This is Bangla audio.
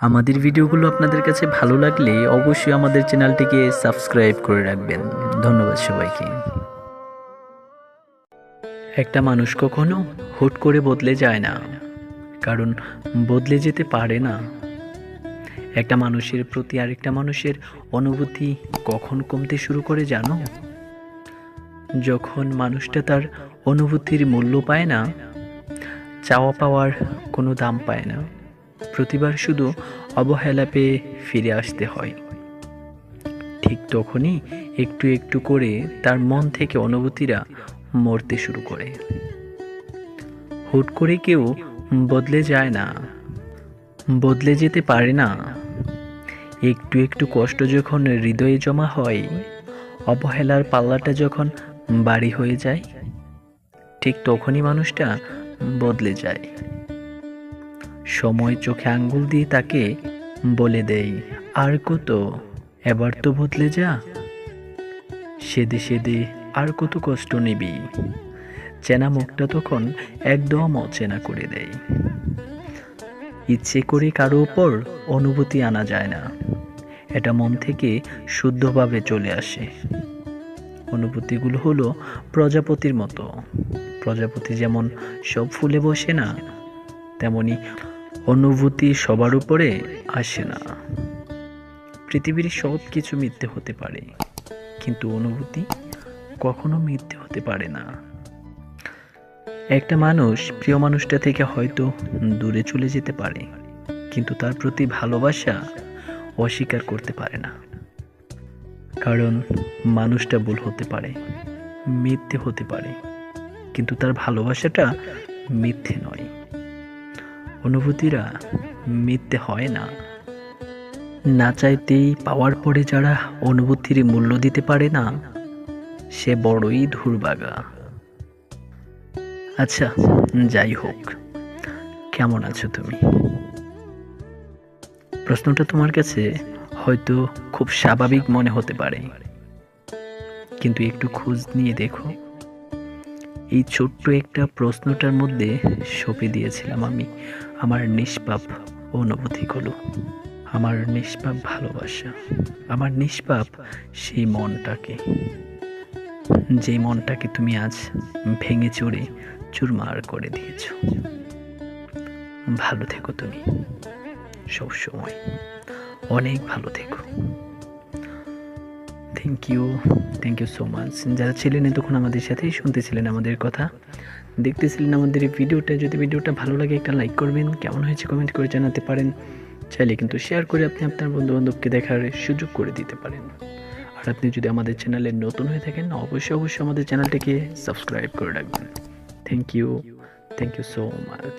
আমাদের ভিডিওগুলো আপনাদের কাছে ভালো লাগলে অবশ্যই আমাদের চ্যানেলটিকে সাবস্ক্রাইব করে রাখবেন। ধন্যবাদ সবাইকে। একটা মানুষ কখনো হুট করে বদলে যায় না, কারণ বদলে যেতে পারে না। একটা মানুষের প্রতি আরেকটা মানুষের অনুভূতি কখন কমতে শুরু করে জানো? যখন মানুষটা তার অনুভূতির মূল্য পায় না, চাওয়া পাওয়ার কোনো দাম পায় না। প্রতিবার শুধু অবহেলা পেয়ে ফিরে আসতে হয়। ঠিক তখনই একটু একটু করে তার মন থেকে অনুভূতিরা মরতে শুরু করে। হুট করে কেউ বদলে যায় না, বদলে যেতে পারে না। একটু একটু কষ্ট যখন হৃদয়ে জমা হয়, অবহেলার পাল্লাটা যখন বাড়ি হয়ে যায়, ঠিক তখনই মানুষটা বদলে যায়। সময় চোখে আঙ্গুল দিয়ে তাকে বলে দেই, আর কত? এবার তো বদলে যা। সেদে সেদে, আর কত কষ্ট নিবি? চেনা মুখটা তখন একদম অচেনা করে দেয় ইচ্ছে করে কারও ওপর অনুভূতি আনা যায় না। এটা মন থেকে শুদ্ধভাবে চলে আসে। অনুভূতিগুলো হলো প্রজাপতির মতো। প্রজাপতি যেমন সব ফুলে বসে না, তেমনি অনুভূতি সবার উপরে আসে না। পৃথিবীর সব কিছু মিথ্যে হতে পারে, কিন্তু অনুভূতি কখনো মিথ্যে হতে পারে না। একটা মানুষ প্রিয় মানুষটা থেকে হয়তো দূরে চলে যেতে পারে, কিন্তু তার প্রতি ভালোবাসা অস্বীকার করতে পারে না। কারণ মানুষটা ভুল হতে পারে, মিথ্যে হতে পারে, কিন্তু তার ভালোবাসাটা মিথ্যে নয়। অনুভূতিরা মিথ্যে হয় না। না চাইতেই পাওয়ার পরে যারা অনুভূতির মূল্য দিতে পারে না, সে বড়ই ধুরবাগা। আচ্ছা যাই হোক, কেমন আছো তুমি? প্রশ্নটা তোমার কাছে হয়তো খুব স্বাভাবিক মনে হতে পারে। কিন্তু একটু খোঁজ নিয়ে দেখো। এই ছোট্ট একটা প্রশ্নটার মধ্যে সঁপে দিয়েছিলাম আমি আমার নিষ্পাপ অনুভূতিগুলো, আমার নিষ্পাপ ভালোবাসা, আমার নিষ্পাপ সেই মনটাকে। যে মনটাকে তুমি আজ ভেঙে চড়ে চুরমার করে দিয়েছ। ভালো থেকো তুমি, সবসময়। অনেক ভালো থেকো। Thank you thank you so much যারা ছিলেন এতক্ষণ আমাদের সাথেই শুনতেছিলেন আমাদের কথা। দেখতেছিলেন আমাদের এই ভিডিওটা। যদি ভিডিওটা ভালো লাগে একটা লাইক করবেন। কেমন হয়েছে কমেন্ট করে জানাতে পারেন। চাইলে কিন্তু শেয়ার করে আপনি আপনার বন্ধু বান্ধবকে দেখার সুযোগ করে দিতে পারেন। আর আপনি যদি আমাদের চ্যানেলে নতুন হয়ে থাকেন, অবশ্যই অবশ্যই আমাদের চ্যানেলটিকে সাবস্ক্রাইব করে রাখবেন। Thank you thank you so much